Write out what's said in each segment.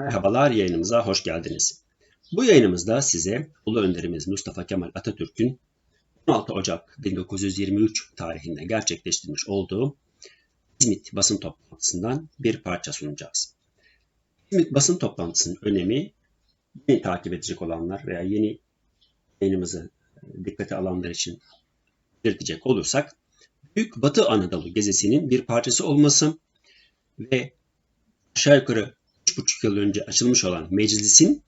Merhabalar yayınımıza hoş geldiniz. Bu yayınımızda size Ulu Önderimiz Mustafa Kemal Atatürk'ün 16 Ocak 1923 tarihinde gerçekleştirmiş olduğu İzmit basın toplantısından bir parça sunacağız. İzmit basın toplantısının önemi yeni takip edecek olanlar veya yeni yayınımızı dikkate alanlar için belirtecek olursak Büyük Batı Anadolu gezisinin bir parçası olması ve aşağı yukarı 3,5 yıl önce açılmış olan meclisin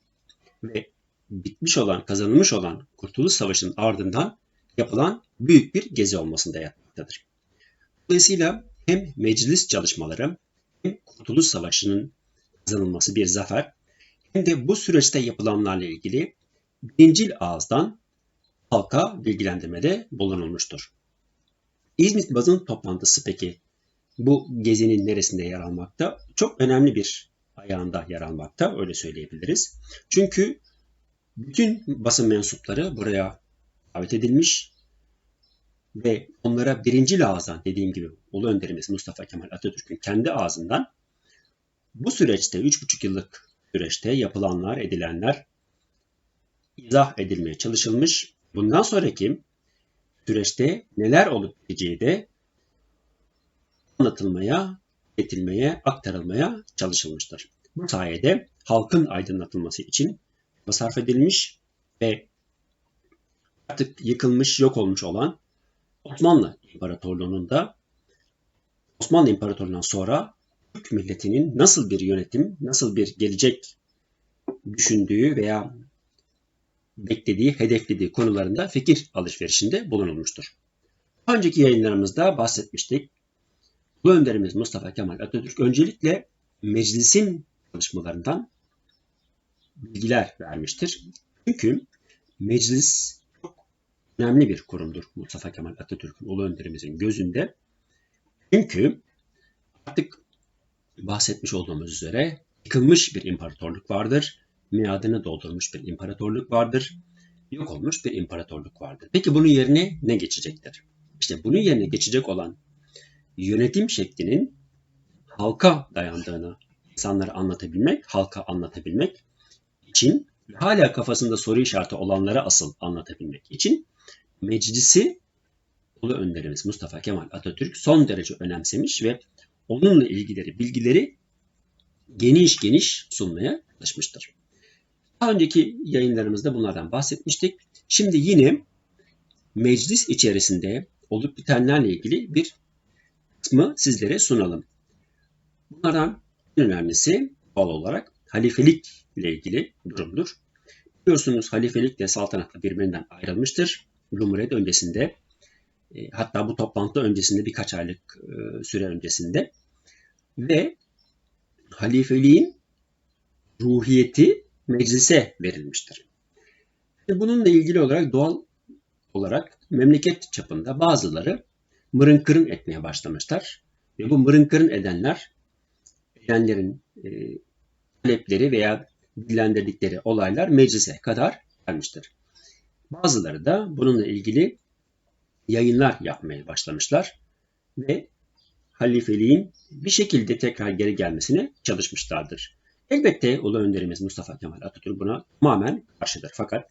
ve bitmiş olan, kazanılmış olan Kurtuluş Savaşı'nın ardından yapılan büyük bir gezi olmasında yatmaktadır. Dolayısıyla hem meclis çalışmaları hem Kurtuluş Savaşı'nın kazanılması bir zafer hem de bu süreçte yapılanlarla ilgili birincil ağızdan halka bilgilendirmede bulunulmuştur. İzmit basın toplantısı peki bu gezinin neresinde yer almakta? Çok önemli bir ayağında yer almakta öyle söyleyebiliriz. Çünkü bütün basın mensupları buraya davet edilmiş ve onlara birinci ağızdan dediğim gibi Ulu Önderimiz Mustafa Kemal Atatürk'ün kendi ağzından bu süreçte 3,5 yıllık süreçte yapılanlar, edilenler izah edilmeye çalışılmış. Bundan sonraki süreçte neler olup biteceği de anlatılmaya, iletilmeye, aktarılmaya çalışılmıştır. Bu sayede halkın aydınlatılması için sarf edilmiş ve artık yıkılmış, yok olmuş olan Osmanlı İmparatorluğu'nun da Osmanlı İmparatorluğu'ndan sonra Türk milletinin nasıl bir yönetim, nasıl bir gelecek düşündüğü veya beklediği, hedeflediği konularında fikir alışverişinde bulunulmuştur. Önceki yayınlarımızda bahsetmiştik. Bu önderimiz Mustafa Kemal Atatürk öncelikle meclisin çalışmalarından bilgiler vermiştir. Çünkü meclis çok önemli bir kurumdur Mustafa Kemal Atatürk'ün ulu önderimizin gözünde. Çünkü artık bahsetmiş olduğumuz üzere yıkılmış bir imparatorluk vardır. Miadını doldurmuş bir imparatorluk vardır. Yok olmuş bir imparatorluk vardır. Peki bunun yerine ne geçecektir? İşte bunun yerine geçecek olan yönetim şeklinin halka dayandığını insanlara anlatabilmek, halka anlatabilmek için hala kafasında soru işareti olanlara asıl anlatabilmek için meclisi Ulu Önderimiz Mustafa Kemal Atatürk son derece önemsemiş ve onunla ilgileri, bilgileri geniş geniş sunmaya çalışmıştır. Daha önceki yayınlarımızda bunlardan bahsetmiştik. Şimdi yine meclis içerisinde olup bitenlerle ilgili bir kısmı sizlere sunalım. Bunlardan en önemlisi doğal olarak halifelik ile ilgili durumdur. Biliyorsunuz halifelik ile saltanat birbirinden ayrılmıştır. Cumhuriyet öncesinde e, hatta bu toplantı öncesinde birkaç aylık e, süre öncesinde ve halifeliğin ruhiyeti meclise verilmiştir. Bununla ilgili olarak doğal olarak memleket çapında bazıları mırın kırın etmeye başlamışlar. Ve bu mırın kırın edenler edenlerin e, talepleri veya dillendirdikleri olaylar meclise kadar gelmiştir. Bazıları da bununla ilgili yayınlar yapmaya başlamışlar ve halifeliğin bir şekilde tekrar geri gelmesine çalışmışlardır. Elbette Ulu Önderimiz Mustafa Kemal Atatürk buna tamamen karşıdır. Fakat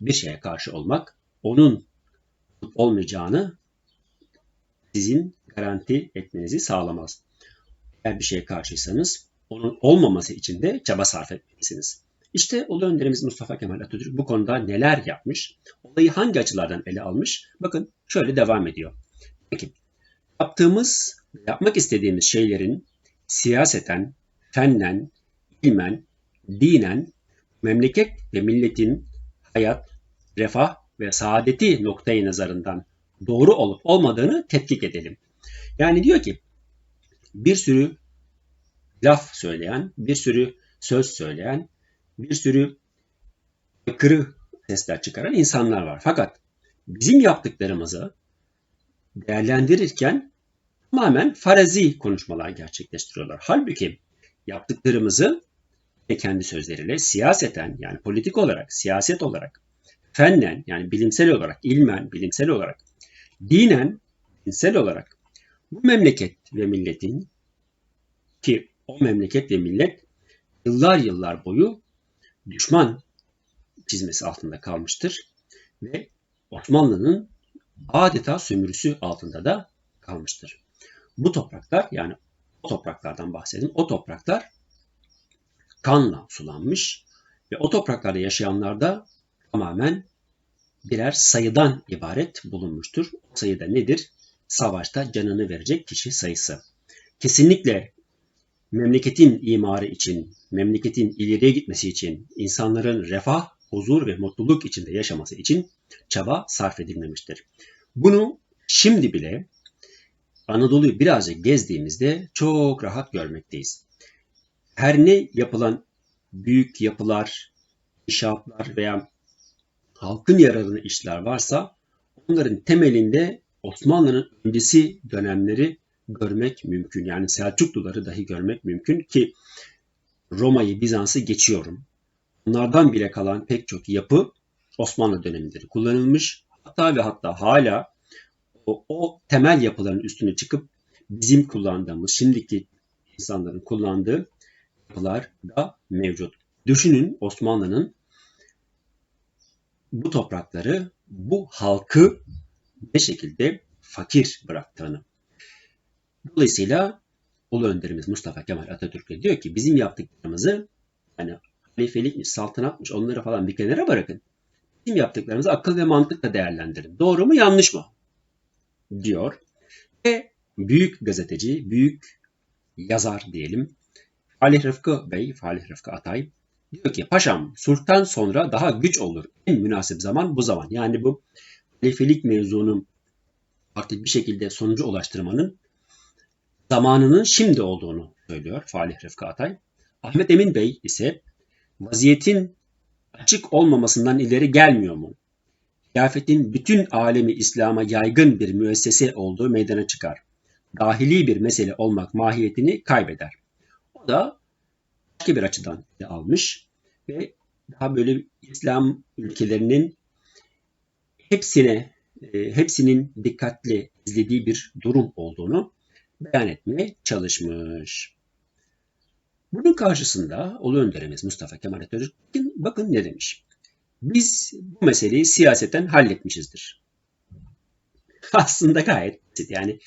bir şeye karşı olmak onun olmayacağını sizin garanti etmenizi sağlamaz. Eğer bir şeye karşıysanız onun olmaması için de çaba sarf etmelisiniz. İşte Ulu Önderimiz Mustafa Kemal Atatürk bu konuda neler yapmış, olayı hangi açılardan ele almış? Bakın şöyle devam ediyor. Peki, yaptığımız, yapmak istediğimiz şeylerin siyaseten, fennen, ilmen, dinen, memleket ve milletin hayat, refah ve saadeti noktayı nazarından doğru olup olmadığını tetkik edelim. Yani diyor ki bir sürü laf söyleyen, bir sürü söz söyleyen, bir sürü kırı sesler çıkaran insanlar var. Fakat bizim yaptıklarımızı değerlendirirken tamamen farazi konuşmalar gerçekleştiriyorlar. Halbuki yaptıklarımızı kendi sözleriyle siyaseten yani politik olarak, siyaset olarak, fennen yani bilimsel olarak, ilmen, bilimsel olarak, dinen, dinsel olarak bu memleket ve milletin ki o memleket ve millet yıllar yıllar boyu düşman çizmesi altında kalmıştır ve Osmanlı'nın adeta sömürüsü altında da kalmıştır. Bu topraklar yani o topraklardan bahsedin. O topraklar kanla sulanmış ve o topraklarda yaşayanlar da tamamen birer sayıdan ibaret bulunmuştur. O sayıda nedir? Savaşta canını verecek kişi sayısı. Kesinlikle memleketin imarı için, memleketin ileriye gitmesi için, insanların refah, huzur ve mutluluk içinde yaşaması için çaba sarf edilmemiştir. Bunu şimdi bile Anadolu'yu birazcık gezdiğimizde çok rahat görmekteyiz. Her ne yapılan büyük yapılar, inşaatlar veya halkın yararına işler varsa onların temelinde Osmanlı'nın öncesi dönemleri görmek mümkün. Yani Selçukluları dahi görmek mümkün ki Roma'yı, Bizans'ı geçiyorum. Onlardan bile kalan pek çok yapı Osmanlı döneminde kullanılmış. Hatta ve hatta hala o, o temel yapıların üstüne çıkıp bizim kullandığımız, şimdiki insanların kullandığı yapılar da mevcut. Düşünün Osmanlı'nın bu toprakları, bu halkı ne şekilde fakir bıraktığını. Dolayısıyla Ulu Önderimiz Mustafa Kemal Atatürk diyor ki bizim yaptıklarımızı hani halifelikmiş, saltanatmış onları falan bir kenara bırakın. Bizim yaptıklarımızı akıl ve mantıkla değerlendirin. Doğru mu yanlış mı? diyor. Ve büyük gazeteci, büyük yazar diyelim. Falih Rıfkı Bey, Falih Rıfkı Atay diyor ki paşam sultan sonra daha güç olur. En münasip zaman bu zaman. Yani bu halifelik mevzunun artık bir şekilde sonucu ulaştırmanın zamanının şimdi olduğunu söylüyor Falih Rıfkı Atay. Ahmet Emin Bey ise vaziyetin açık olmamasından ileri gelmiyor mu? Hilafetin bütün alemi İslam'a yaygın bir müessese olduğu meydana çıkar. Dahili bir mesele olmak mahiyetini kaybeder. O da başka bir açıdan almış ve daha böyle İslam ülkelerinin hepsine e, hepsinin dikkatli izlediği bir durum olduğunu beyan etmeye çalışmış. Bunun karşısında Ulu Önderimiz Mustafa Kemal Atatürk bakın ne demiş. Biz bu meseleyi siyaseten halletmişizdir. Aslında gayet basit. Yani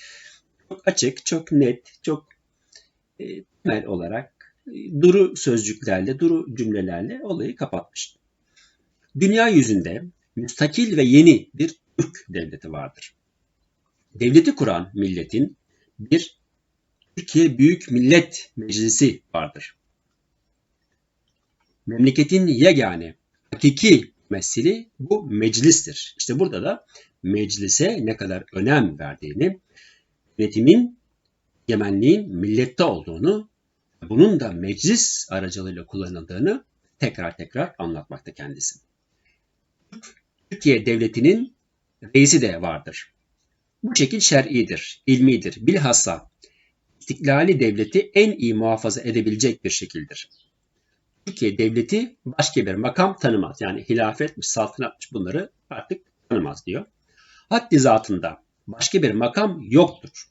çok açık, çok net, çok e, temel olarak e, duru sözcüklerle, duru cümlelerle olayı kapatmış. Dünya yüzünde müstakil ve yeni bir Türk devleti vardır. Devleti kuran milletin bir Türkiye Büyük Millet Meclisi vardır. Memleketin yegane hakiki mesili bu meclistir. İşte burada da meclise ne kadar önem verdiğini, yönetimin, egemenliğin millette olduğunu, bunun da meclis aracılığıyla kullanıldığını tekrar tekrar anlatmakta kendisi. Türkiye Devleti'nin reisi de vardır. Bu şekil şer'idir, ilmidir. Bilhassa istiklali devleti en iyi muhafaza edebilecek bir şekildir. Türkiye devleti başka bir makam tanımaz. Yani hilafetmiş, saltanatmış bunları artık tanımaz diyor. Haddi zatında başka bir makam yoktur.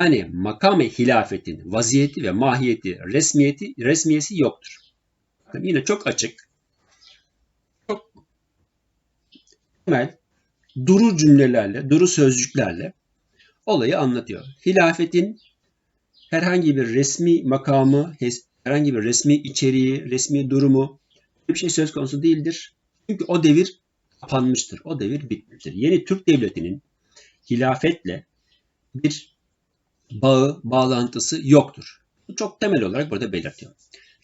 Yani makam hilafetin vaziyeti ve mahiyeti, resmiyeti, resmiyesi yoktur. Bakın yine çok açık, çok temel, duru cümlelerle, duru sözcüklerle olayı anlatıyor. Hilafetin herhangi bir resmi makamı, herhangi bir resmi içeriği, resmi durumu bir şey söz konusu değildir. Çünkü o devir kapanmıştır. O devir bitmiştir. Yeni Türk Devleti'nin hilafetle bir bağı, bağlantısı yoktur. Bu çok temel olarak burada belirtiyor.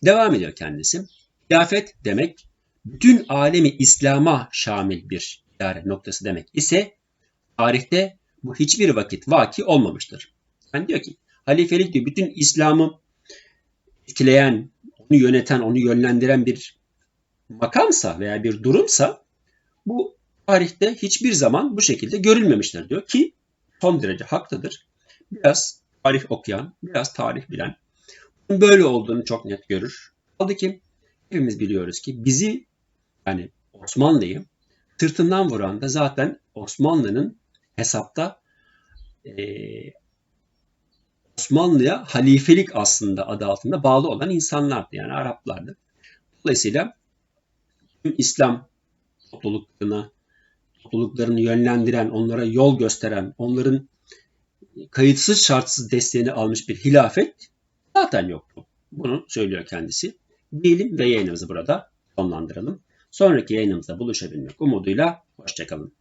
Devam ediyor kendisi. Hilafet demek bütün alemi İslam'a şamil bir idare noktası demek ise tarihte bu hiçbir vakit vaki olmamıştır. Yani diyor ki halifelik diyor bütün İslam'ı etkileyen, onu yöneten, onu yönlendiren bir makamsa veya bir durumsa bu tarihte hiçbir zaman bu şekilde görülmemiştir diyor ki son derece haklıdır. Biraz tarih okuyan, biraz tarih bilen böyle olduğunu çok net görür. Kaldı ki hepimiz biliyoruz ki bizi yani Osmanlı'yı sırtından vuran da zaten Osmanlı'nın hesapta e, Osmanlı'ya halifelik aslında adı altında bağlı olan insanlardı. Yani Araplardı. Dolayısıyla tüm İslam topluluklarına, topluluklarını yönlendiren, onlara yol gösteren, onların kayıtsız şartsız desteğini almış bir hilafet zaten yoktu. Bunu söylüyor kendisi. Diyelim ve yayınımızı burada sonlandıralım. Sonraki yayınımızda buluşabilmek umuduyla hoşçakalın.